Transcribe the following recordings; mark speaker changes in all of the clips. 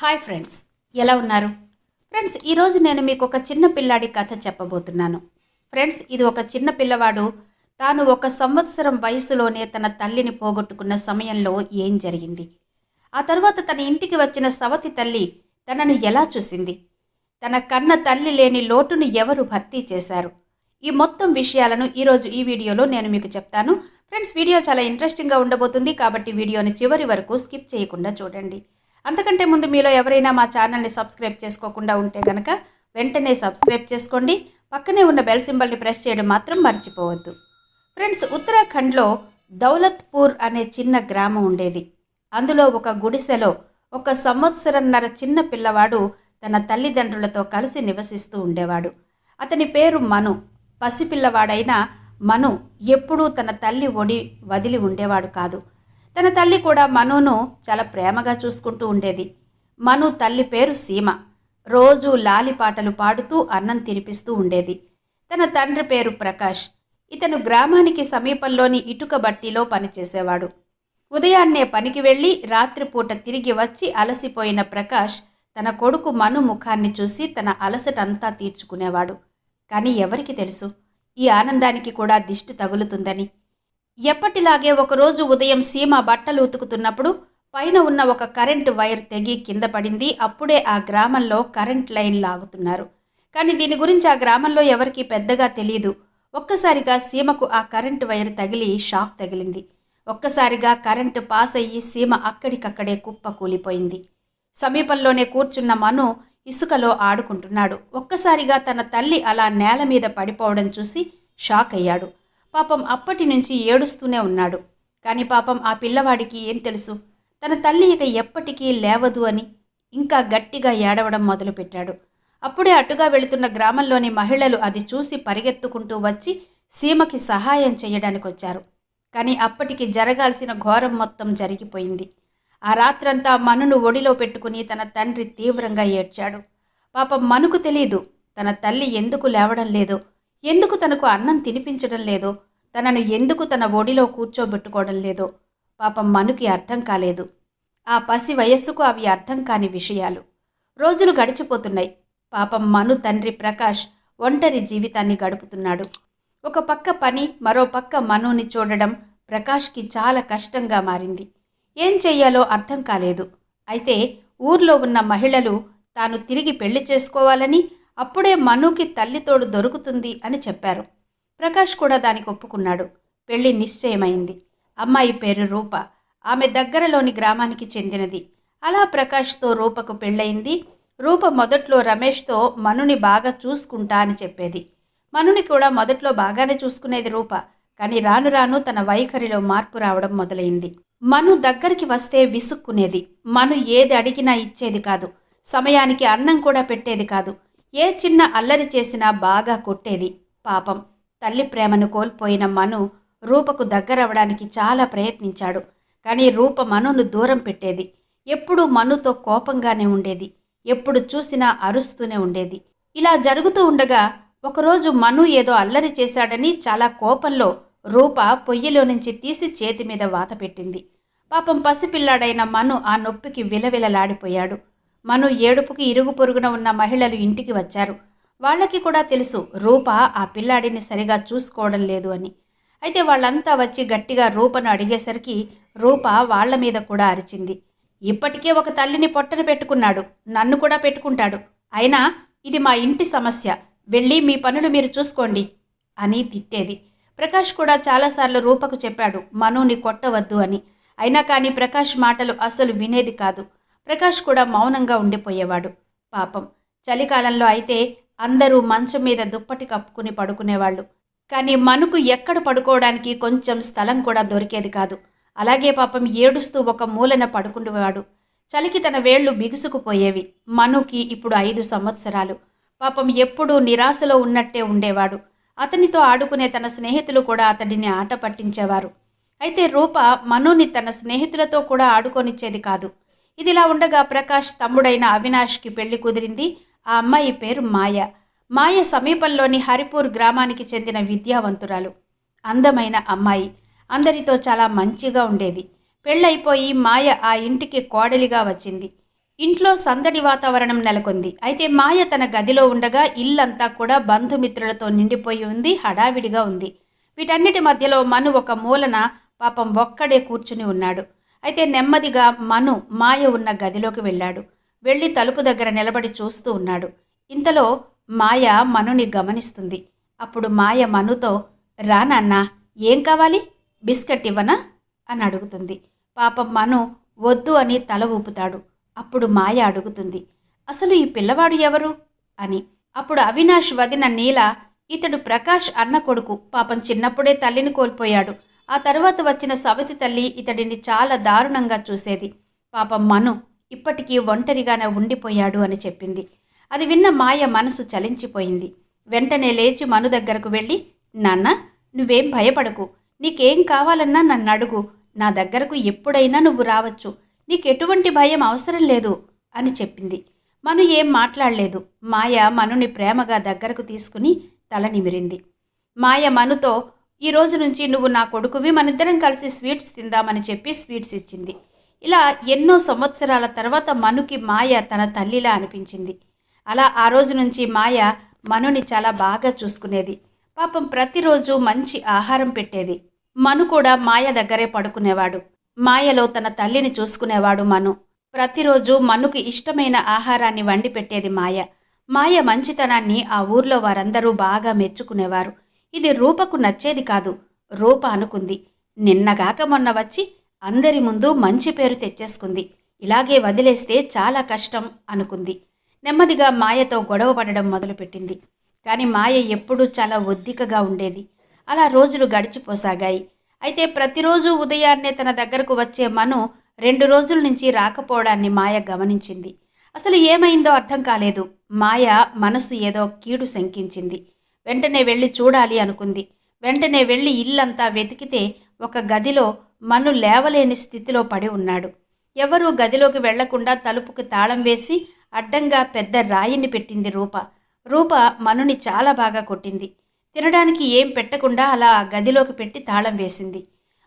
Speaker 1: Hi friends ఎలా ఉన్నారు? Friends ఈరోజు నేను మీకు ఒక చిన్న పిల్లాడి కథ చెప్పబోతున్నాను. ఫ్రెండ్స్ ఇది ఒక చిన్న పిల్లవాడు. తాను ఒక సంవత్సరం వయసులోనే తన తల్లిని పోగొట్టుకున్న సమయంలో ఏం జరిగింది? ఆ తర్వాత తన ఇంటికి వచ్చిన సవతి తల్లి తనను ఎలా చూసింది? తన కన్న తల్లి లేని లోటును ఎవరు భర్తీ చేశారు? ఈ మొత్తం విషయాలను ఈరోజు ఈ వీడియోలో నేను మీకు చెప్తాను. ఫ్రెండ్స్ వీడియో చాలా ఇంట్రెస్టింగ్గా ఉండబోతుంది కాబట్టి వీడియోని చివరి వరకు స్కిప్ చేయకుండా చూడండి. అంతకంటే ముందు మీలో ఎవరైనా మా ఛానల్ని సబ్స్క్రైబ్ చేసుకోకుండా ఉంటే కనుక వెంటనే సబ్స్క్రైబ్ చేసుకోండి. పక్కనే ఉన్న బెల్ సింబల్ని ప్రెస్ చేయడం మాత్రం మర్చిపోవద్దు. ఫ్రెండ్స్ ఉత్తరాఖండ్లో దౌలత్పూర్ అనే చిన్న గ్రామం ఉండేది. అందులో ఒక గుడిసెలో ఒక సంవత్సరంన్నర చిన్న పిల్లవాడు తన తల్లిదండ్రులతో కలిసి నివసిస్తూ ఉండేవాడు. అతని పేరు మను. పసిపిల్లవాడైన మను ఎప్పుడూ తన తల్లి ఒడి వదిలి ఉండేవాడు కాదు. తన తల్లి కూడా మనును చాలా ప్రేమగా చూసుకుంటూ ఉండేది. మను తల్లి పేరు సీమ. రోజు లాలి పాటలు పాడుతూ అన్నం తినిపిస్తూ ఉండేది. తన తండ్రి పేరు ప్రకాష్. ఇతను గ్రామానికి సమీపంలోని ఇటుక బట్టిలో పనిచేసేవాడు. ఉదయాన్నే పనికి వెళ్ళి రాత్రిపూట తిరిగి వచ్చి అలసిపోయిన ప్రకాష్ తన కొడుకు మను ముఖాన్ని చూసి తన అలసటంతా తీర్చుకునేవాడు. కానీ ఎవరికి తెలుసు? ఈ ఆనందానికి కూడా దిష్టి తగులుతుందని. ఎప్పటిలాగే ఒకరోజు ఉదయం సీమ బట్టలు ఉతుకుతున్నప్పుడు పైన ఉన్న ఒక కరెంటు వైర్ తెగి కింద పడింది. అప్పుడే ఆ గ్రామంలో కరెంట్ లైన్ లాగుతున్నారు. కానీ దీని గురించి ఆ గ్రామంలో ఎవరికీ పెద్దగా తెలియదు ఒక్కసారిగా సీమకు ఆ కరెంటు వైర్ తగిలి షాక్ తగిలింది. ఒక్కసారిగా కరెంటు పాస్ అయ్యి సీమ అక్కడికక్కడే కుప్ప కూలిపోయింది. సమీపంలోనే కూర్చున్న మను ఇసుకలో ఆడుకుంటున్నాడు. ఒక్కసారిగా తన తల్లి అలా నేల మీద పడిపోవడం చూసి షాక్ అయ్యాడు. పాపం అప్పటి నుంచి ఏడుస్తూనే ఉన్నాడు. కానీ పాపం ఆ పిల్లవాడికి ఏం తెలుసు? తన తల్లి ఇక ఎప్పటికీ లేవదు అని ఇంకా గట్టిగా ఏడవడం మొదలుపెట్టాడు. అప్పుడే అటుగా వెళుతున్న గ్రామంలోని మహిళలు అది చూసి పరిగెత్తుకుంటూ వచ్చి సీమకి సహాయం చేయడానికి వచ్చారు కానీ అప్పటికి జరగాల్సిన ఘోరం మొత్తం జరిగిపోయింది. ఆ రాత్రంతా మనును ఒడిలో పెట్టుకుని తన తండ్రి తీవ్రంగా ఏడ్చాడు. పాపం మనుకు తెలీదు తన తల్లి ఎందుకు లేవడం లేదో ఎందుకు తనకు అన్నం తినిపించడం లేదో? తనను ఎందుకు తన ఒడిలో కూర్చోబెట్టుకోవడం లేదో? పాపం మనుకి అర్థం కాలేదు. ఆ పసి వయస్సుకు అవి అర్థం కాని విషయాలు. రోజులు గడిచిపోతున్నాయి. పాపం మను తండ్రి ప్రకాష్ ఒంటరి జీవితాన్ని గడుపుతున్నాడు. ఒక పక్క పని మరో పక్క మనుని చూడడం ప్రకాష్కి చాలా కష్టంగా మారింది. ఏం చెయ్యాలో అర్థం కాలేదు. అయితే ఊర్లో ఉన్న మహిళలు తాను తిరిగి పెళ్ళి చేసుకోవాలని అప్పుడే మనుకి తల్లితోడు దొరుకుతుంది అని చెప్పారు. ప్రకాష్ కూడా దానికి ఒప్పుకున్నాడు. పెళ్ళి నిశ్చయమైంది. అమ్మాయి పేరు రూప. ఆమె దగ్గరలోని గ్రామానికి చెందినది. అలా ప్రకాష్తో రూపకు పెళ్ళయింది. రూప మొదట్లో రమేష్తో మనుని బాగా చూసుకుంటా అని చెప్పేది. మనుని కూడా మొదట్లో బాగానే చూసుకునేది రూప. కానీ రాను రాను తన వైఖరిలో మార్పు రావడం మొదలైంది. మను దగ్గరికి వస్తే విసుక్కునేది. మను ఏది అడిగినా ఇచ్చేది కాదు. సమయానికి అన్నం కూడా పెట్టేది కాదు. ఏ చిన్న అల్లరి చేసినా బాగా కొట్టేది. పాపం తల్లి ప్రేమను కోల్పోయిన మను రూపకు దగ్గరవడానికి చాలా ప్రయత్నించాడు. కానీ రూప మనును దూరం పెట్టేది. ఎప్పుడూ మనుతో కోపంగానే ఉండేది. ఎప్పుడు చూసినా అరుస్తూనే ఉండేది. ఇలా జరుగుతూ ఉండగా ఒకరోజు మను ఏదో అల్లరి చేశాడని చాలా కోపంలో రూప పొయ్యిలో నుంచి తీసి చేతి మీద వాత పెట్టింది. పాపం పసిపిల్లాడైన మను ఆ నొప్పికి విలవిలలాడిపోయాడు. మను ఏడుపుకి ఇరుగు పొరుగున ఉన్న మహిళలు ఇంటికి వచ్చారు. వాళ్ళకి కూడా తెలుసు రూప ఆ పిల్లాడిని సరిగా చూసుకోవడం లేదు అని. అయితే వాళ్ళంతా వచ్చి గట్టిగా రూపను అడిగేసరికి రూప వాళ్ళ మీద కూడా అరిచింది. ఇప్పటికే ఒక తల్లిని పొట్టన పెట్టుకున్నాడు నన్ను కూడా పెట్టుకుంటాడు. అయినా ఇది మా ఇంటి సమస్య వెళ్ళి మీ పనులు మీరు చూసుకోండి అని తిట్టేది. ప్రకాష్ కూడా చాలాసార్లు రూపకు చెప్పాడు మనుని కొట్టవద్దు అని. అయినా కానీ ప్రకాష్ మాటలు అసలు వినేది కాదు. ప్రకాష్ కూడా మౌనంగా ఉండిపోయేవాడు. పాపం. చలికాలంలో అయితే అందరూ మంచం మీద దుప్పటి కప్పుకుని పడుకునేవాళ్ళు. కానీ మనుకు ఎక్కడ పడుకోవడానికి కొంచెం స్థలం కూడా దొరికేది కాదు. అలాగే పాపం ఏడుస్తూ ఒక మూలన పడుకుండేవాడు. చలికి తన వేళ్ళు బిగుసుకుపోయేవి. మనుకి ఇప్పుడు ఐదు సంవత్సరాలు. పాపం ఎప్పుడూ నిరాశలో ఉన్నట్టే ఉండేవాడు. అతనితో ఆడుకునే తన స్నేహితులు కూడా అతడిని ఆట పట్టించేవారు. అయితే రూప మనుని తన స్నేహితులతో కూడా ఆడుకొనిచ్చేది కాదు. ఇదిలా ఉండగా ప్రకాష్ తమ్ముడైన అవినాష్కి పెళ్ళి కుదిరింది. ఆ అమ్మాయి పేరు మాయ. మాయ సమీపంలోని హరిపూర్ గ్రామానికి చెందిన విద్యావంతురాలు. అందమైన అమ్మాయి. అందరితో చాలా మంచిగా ఉండేది. పెళ్ళైపోయి మాయ ఆ ఇంటికి కోడలిగా వచ్చింది. ఇంట్లో సందడి వాతావరణం నెలకొంది. అయితే మాయ తన గదిలో ఉండగా ఇల్లంతా కూడా బంధుమిత్రులతో నిండిపోయి ఉంది హడావిడిగా ఉంది. వీటన్నిటి మధ్యలో మను ఒక మూలన పాపం ఒక్కడే కూర్చుని ఉన్నాడు. అయితే నెమ్మదిగా మను మాయ ఉన్న గదిలోకి వెళ్ళాడు. వెళ్ళి తలుపు దగ్గర నిలబడి చూస్తూ ఉన్నాడు. ఇంతలో మాయ మనుని గమనిస్తుంది. అప్పుడు మాయ మనుతో రా నాన్న ఏం కావాలి? బిస్కెట్ ఇవ్వనా? అని అడుగుతుంది. పాపం మను వద్దు అని తల ఊపుతాడు. అప్పుడు మాయ అడుగుతుంది అసలు ఈ పిల్లవాడు ఎవరు? అని. అప్పుడు అవినాష్ వదిన నీల ఇతడు ప్రకాష్ అన్న కొడుకు. పాపం చిన్నప్పుడే తల్లిని కోల్పోయాడు. ఆ తర్వాత వచ్చిన సవతి తల్లి ఇతడిని చాలా దారుణంగా చూసేది. పాపం మను ఇప్పటికీ ఒంటరిగానే ఉండిపోయాడు అని చెప్పింది. అది విన్న మాయ మనసు చలించిపోయింది. వెంటనే లేచి మను దగ్గరకు వెళ్ళి నాన్న నువ్వేం భయపడకు. నీకేం కావాలన్నా నన్ను అడుగు. నా దగ్గరకు ఎప్పుడైనా నువ్వు రావచ్చు. నీకు ఎటువంటి భయం అవసరం లేదు అని చెప్పింది. మను ఏం మాట్లాడలేదు. మాయ మనుని ప్రేమగా దగ్గరకు తీసుకుని తల నిమిరింది. మాయ మనుతో ఈ రోజు నుంచి నువ్వు నా కొడుకువి మనిద్దరం కలిసి స్వీట్స్ తిందామని చెప్పి స్వీట్స్ ఇచ్చింది. ఇలా ఎన్నో సంవత్సరాల తర్వాత మనుకి మాయ తన తల్లిలా అనిపించింది. అలా ఆ రోజు నుంచి మాయ మనుని చాలా బాగా చూసుకునేది. పాపం ప్రతిరోజు మంచి ఆహారం పెట్టేది. మను కూడా మాయ దగ్గరే పడుకునేవాడు. మాయలో తన తల్లిని చూసుకునేవాడు మను. ప్రతిరోజు మనుకి ఇష్టమైన ఆహారాన్ని వండి పెట్టేది మాయ. మాయ మంచితనాన్ని ఆ ఊర్లో వారందరూ బాగా మెచ్చుకునేవారు. ఇది రూపకు నచ్చేది కాదు. రూప అనుకుంది. నిన్నగాక మొన్న వచ్చి అందరి ముందు మంచి పేరు తెచ్చేసుకుంది. ఇలాగే వదిలేస్తే చాలా కష్టం అనుకుంది. నెమ్మదిగా మాయతో గొడవ పడడం మొదలుపెట్టింది. కానీ మాయ ఎప్పుడూ చాలా ఒద్దికగా ఉండేది. అలా రోజులు గడిచిపోసాగాయి. అయితే ప్రతిరోజు ఉదయాన్నే తన దగ్గరకు వచ్చే మను రెండు రోజుల నుంచి రాకపోవడాన్ని మాయ గమనించింది. అసలు ఏమైందో అర్థం కాలేదు. మాయ మనసు ఏదో కీడు శంకించింది. వెంటనే వెళ్ళి చూడాలి అనుకుంది. వెంటనే వెళ్ళి ఇల్లంతా వెతికితే ఒక గదిలో మను లేవలేని స్థితిలో పడి ఉన్నాడు. ఎవరూ గదిలోకి వెళ్ళకుండా తలుపుకి తాళం వేసి అడ్డంగా పెద్ద రాయిని పెట్టింది రూప. రూప మనుని చాలా బాగా కొట్టింది. తినడానికి ఏం పెట్టకుండా అలా ఆ గదిలోకి పెట్టి తాళం వేసింది.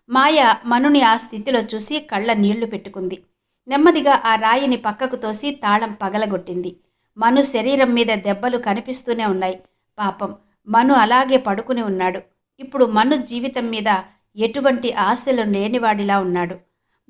Speaker 1: మాయ మనుని ఆ స్థితిలో చూసి కళ్ళ నీళ్ళు పెట్టుకుంది. నెమ్మదిగా ఆ రాయిని పక్కకు తోసి తాళం పగలగొట్టింది. మను శరీరం మీద దెబ్బలు కనిపిస్తూనే ఉన్నాయి. పాపం. మను అలాగే పడుకుని ఉన్నాడు. ఇప్పుడు మను జీవితం మీద ఎటువంటి ఆశలు లేనివాడిలా ఉన్నాడు.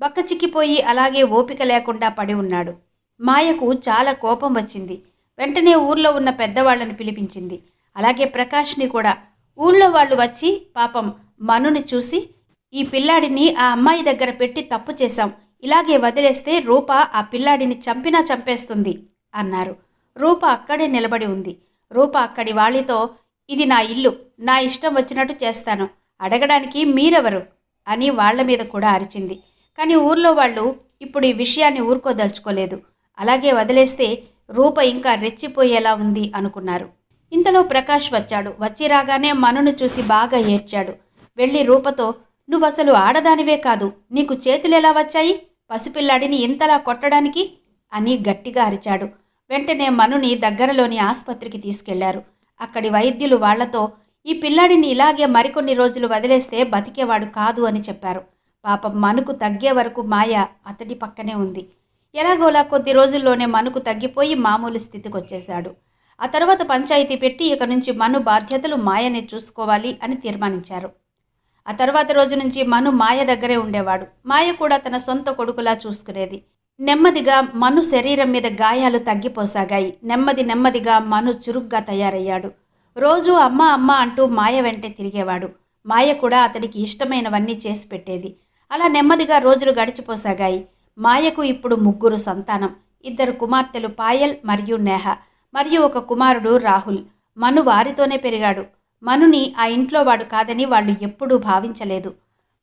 Speaker 1: బక్కచిక్కిపోయి అలాగే ఓపిక లేకుండా పడి ఉన్నాడు. మాయకు చాలా కోపం వచ్చింది. వెంటనే ఊర్లో ఉన్న పెద్దవాళ్ళని పిలిపించింది. అలాగే ప్రకాష్ని కూడా. ఊళ్ళో వాళ్ళు వచ్చి పాపం మనుని చూసి ఈ పిల్లాడిని ఆ అమ్మాయి దగ్గర పెట్టి తప్పు చేశాం. ఇలాగే వదిలేస్తే రూప ఆ పిల్లాడిని చంపినా చంపేస్తుంది అన్నారు. రూప అక్కడే నిలబడి ఉంది. రూప అక్కడి వాళ్ళతో ఇది నా ఇల్లు నా ఇష్టం వచ్చినట్టు చేస్తాను. అడగడానికి మీరెవరు? అని వాళ్ళ మీద కూడా అరిచింది. కానీ ఊర్లో వాళ్ళు ఇప్పుడు ఈ విషయాన్ని ఊరుకోదలుచుకోలేదు. అలాగే వదిలేస్తే రూప ఇంకా రెచ్చిపోయేలా ఉంది అనుకున్నారు. ఇంతలో ప్రకాష్ వచ్చాడు. వచ్చి రాగానే మనును చూసి బాగా ఏడ్చాడు. వెళ్ళి రూపతో నువ్వసలు ఆడదానివే కాదు. నీకు చేతులు ఎలా వచ్చాయి? పసిపిల్లాడిని ఇంతలా కొట్టడానికి? అని గట్టిగా అరిచాడు. వెంటనే మనుని దగ్గరలోని ఆసుపత్రికి తీసుకెళ్ళారు. అక్కడి వైద్యులు వాళ్ళతో ఈ పిల్లాడిని ఇలాగే మరికొన్ని రోజులు వదిలేస్తే బతికేవాడు కాదు అని చెప్పారు. పాపం మనుకు తగ్గే వరకు మాయ అతడి పక్కనే ఉంది. ఎలాగోలా కొద్ది రోజుల్లోనే మనుకు తగ్గిపోయి మామూలు స్థితికి వచ్చేశాడు ఆ తర్వాత పంచాయతీ పెట్టి ఇక నుంచి మను బాధ్యతలు మాయనే చూసుకోవాలి అని తీర్మానించారు. ఆ తర్వాత రోజు నుంచి మను మాయ దగ్గరే ఉండేవాడు. మాయ కూడా తన సొంత కొడుకులా చూసుకునేది. నెమ్మదిగా మను శరీరం మీద గాయాలు తగ్గిపోసాగాయి. నెమ్మది నెమ్మదిగా మను చురుగ్గా తయారయ్యాడు. రోజు అమ్మ అమ్మ అంటూ మాయ వెంటే తిరిగేవాడు. మాయ కూడా అతడికి ఇష్టమైనవన్నీ చేసి పెట్టేది. అలా నెమ్మదిగా రోజులు గడిచిపోసాగాయి. మాయకు ఇప్పుడు ముగ్గురు సంతానం. ఇద్దరు కుమార్తెలు పాయల్ మరియు నేహ. మరియు ఒక కుమారుడు రాహుల్. మను వారితోనే పెరిగాడు. మనుని ఆ ఇంట్లో వాడు కాదని వాళ్ళు ఎప్పుడూ భావించలేదు.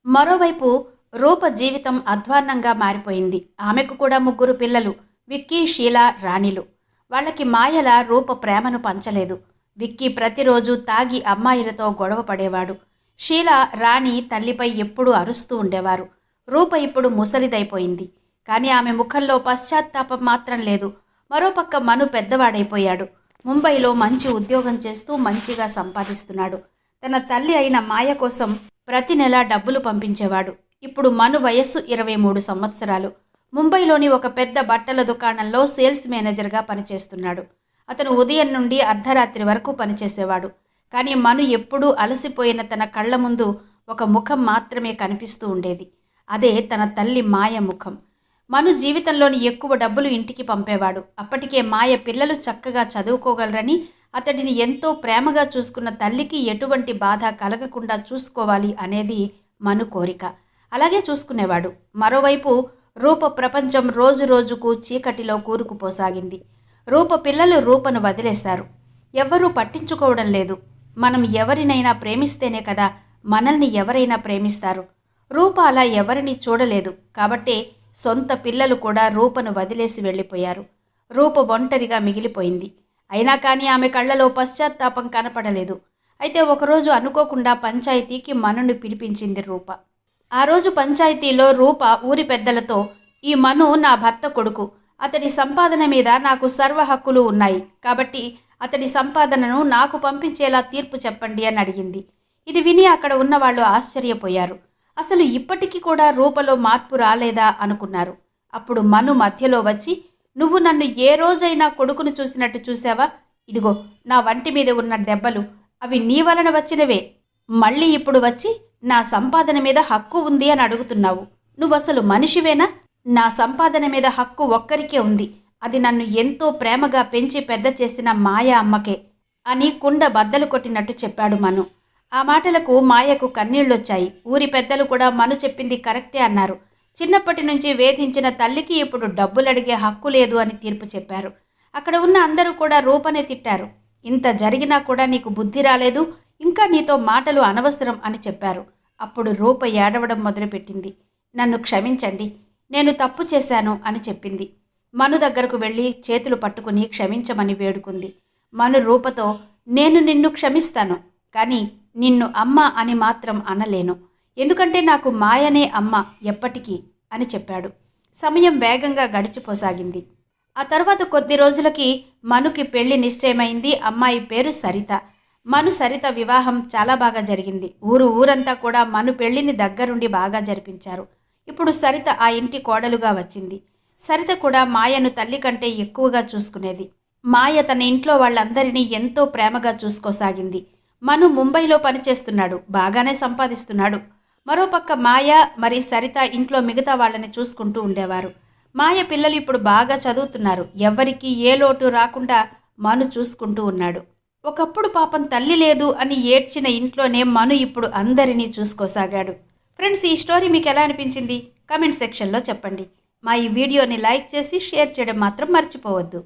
Speaker 1: మరోవైపు రూప జీవితం అధ్వాన్నంగా మారిపోయింది. ఆమెకు కూడా ముగ్గురు పిల్లలు విక్కీ షీల రాణిలు. వాళ్ళకి మాయల రూప ప్రేమను పంచలేదు. విక్కీ ప్రతిరోజు తాగి అమ్మాయిలతో గొడవ పడేవాడు. షీల రాణి తల్లిపై ఎప్పుడూ అరుస్తూ ఉండేవారు. రూప ఇప్పుడు ముసలిదైపోయింది. కానీ ఆమె ముఖంలో పశ్చాత్తాపం మాత్రం లేదు. మరోపక్క మను పెద్దవాడైపోయాడు. ముంబైలో మంచి ఉద్యోగం చేస్తూ మంచిగా సంపాదిస్తున్నాడు. తన తల్లి అయిన మాయ కోసం ప్రతి నెలా డబ్బులు పంపించేవాడు. ఇప్పుడు మను వయస్సు ఇరవై మూడు సంవత్సరాలు. ముంబైలోని ఒక పెద్ద బట్టల దుకాణంలో సేల్స్ మేనేజర్గా పనిచేస్తున్నాడు. అతను ఉదయం నుండి అర్ధరాత్రి వరకు పనిచేసేవాడు. కానీ మను ఎప్పుడూ అలసిపోయిన తన కళ్ళ ముందు ఒక ముఖం మాత్రమే కనిపిస్తూ ఉండేది. అదే తన తల్లి మాయ ముఖం. మను జీవితంలోని ఎక్కువ డబ్బులు ఇంటికి పంపేవాడు. అప్పటికే మాయ పిల్లలు చక్కగా చదువుకోగలరని అతడిని ఎంతో ప్రేమగా చూసుకున్న తల్లికి ఎటువంటి బాధ కలగకుండా చూసుకోవాలి అనేది మను కోరిక. అలాగే చూసుకునేవాడు. మరోవైపు రూప ప్రపంచం రోజు రోజుకు చీకటిలో కూరుకుపోసాగింది. రూప పిల్లలు రూపను వదిలేశారు. ఎవ్వరూ పట్టించుకోవడం లేదు. మనం ఎవరినైనా ప్రేమిస్తేనే కదా మనల్ని ఎవరైనా ప్రేమిస్తారు. రూప అలా ఎవరిని చూడలేదు. కాబట్టే సొంత పిల్లలు కూడా రూపను వదిలేసి వెళ్ళిపోయారు. రూప ఒంటరిగా మిగిలిపోయింది. అయినా కానీ ఆమె కళ్ళలో పశ్చాత్తాపం కనపడలేదు. అయితే ఒకరోజు అనుకోకుండా పంచాయతీకి మనుని పిలిపించింది రూప. ఆ రోజు పంచాయతీలో రూప ఊరి పెద్దలతో ఈ మను నా భర్త కొడుకు. అతడి సంపాదన మీద నాకు సర్వ హక్కులు ఉన్నాయి. కాబట్టి అతడి సంపాదనను నాకు పంపించేలా తీర్పు చెప్పండి అని అడిగింది. ఇది విని అక్కడ ఉన్న వాళ్ళు ఆశ్చర్యపోయారు. అసలు ఇప్పటికీ కూడా రూపలో మార్పు రాలేదా? అనుకున్నారు. అప్పుడు మను మధ్యలో వచ్చి నువ్వు నన్ను ఏ రోజైనా కొడుకును చూసినట్టు చూసావా ఇదిగో నా వంటి మీద ఉన్న దెబ్బలు అవి నీ వలన వచ్చినవే. మళ్ళీ ఇప్పుడు వచ్చి నా సంపాదన మీద హక్కు ఉంది అని అడుగుతున్నావు. నువ్వసలు మనిషివేనా? నా సంపాదన మీద హక్కు ఒక్కరికే ఉంది. అది నన్ను ఎంతో ప్రేమగా పెంచి పెద్ద చేసిన మాయ అమ్మకే అని కుండ బద్దలు కొట్టినట్టు చెప్పాడు మను. ఆ మాటలకు మాయకు కన్నీళ్ళొచ్చాయి. ఊరి పెద్దలు కూడా మను చెప్పింది కరెక్టే అన్నారు. చిన్నప్పటి నుంచి వేధించిన తల్లికి ఇప్పుడు డబ్బులు అడిగే హక్కు లేదు అని తీర్పు చెప్పారు. అక్కడ ఉన్న అందరూ కూడా రూపనే తిట్టారు. ఇంత జరిగినా కూడా నీకు బుద్ధి రాలేదు? ఇంకా నీతో మాటలు అనవసరం అని చెప్పారు. అప్పుడు రూప ఏడవడం మొదలుపెట్టింది. నన్ను క్షమించండి నేను తప్పు చేశాను అని చెప్పింది. మను దగ్గరకు వెళ్ళి చేతులు పట్టుకుని క్షమించమని వేడుకుంది. మను రూపతో నేను నిన్ను క్షమిస్తాను కానీ నిన్ను అమ్మ అని మాత్రం అనలేను. ఎందుకంటే నాకు మాయనే అమ్మ ఎప్పటికీ అని చెప్పాడు. సమయం వేగంగా గడిచిపోసాగింది. ఆ తర్వాత కొద్ది రోజులకి మనుకి పెళ్ళి నిశ్చయమైంది. అమ్మాయి పేరు సరిత. మను సరిత వివాహం చాలా బాగా జరిగింది. ఊరు ఊరంతా కూడా మను పెళ్ళిని దగ్గరుండి బాగా జరిపించారు. ఇప్పుడు సరిత ఆ ఇంటి కోడలుగా వచ్చింది. సరిత కూడా మాయను తల్లి కంటే ఎక్కువగా చూసుకునేది. మాయ తన ఇంట్లో వాళ్ళందరినీ ఎంతో ప్రేమగా చూసుకోసాగింది. మను ముంబైలో పనిచేస్తున్నాడు. బాగానే సంపాదిస్తున్నాడు. మరోపక్క మాయ మరి సరిత ఇంట్లో మిగతా వాళ్ళని చూసుకుంటూ ఉండేవారు. మాయ పిల్లలు ఇప్పుడు బాగా చదువుతున్నారు. ఎవ్వరికీ ఏ లోటు రాకుండా మను చూసుకుంటూ ఉన్నాడు. ఒకప్పుడు పాపం తల్లి లేదు అని ఏడ్చిన ఇంట్లోనే మను ఇప్పుడు అందరినీ చూసుకోసాగాడు. ఫ్రెండ్స్ ఈ స్టోరీ మీకు ఎలా అనిపించింది? కమెంట్ సెక్షన్లో చెప్పండి. మా ఈ వీడియోని లైక్ చేసి షేర్ చేయడం మాత్రం మర్చిపోవద్దు.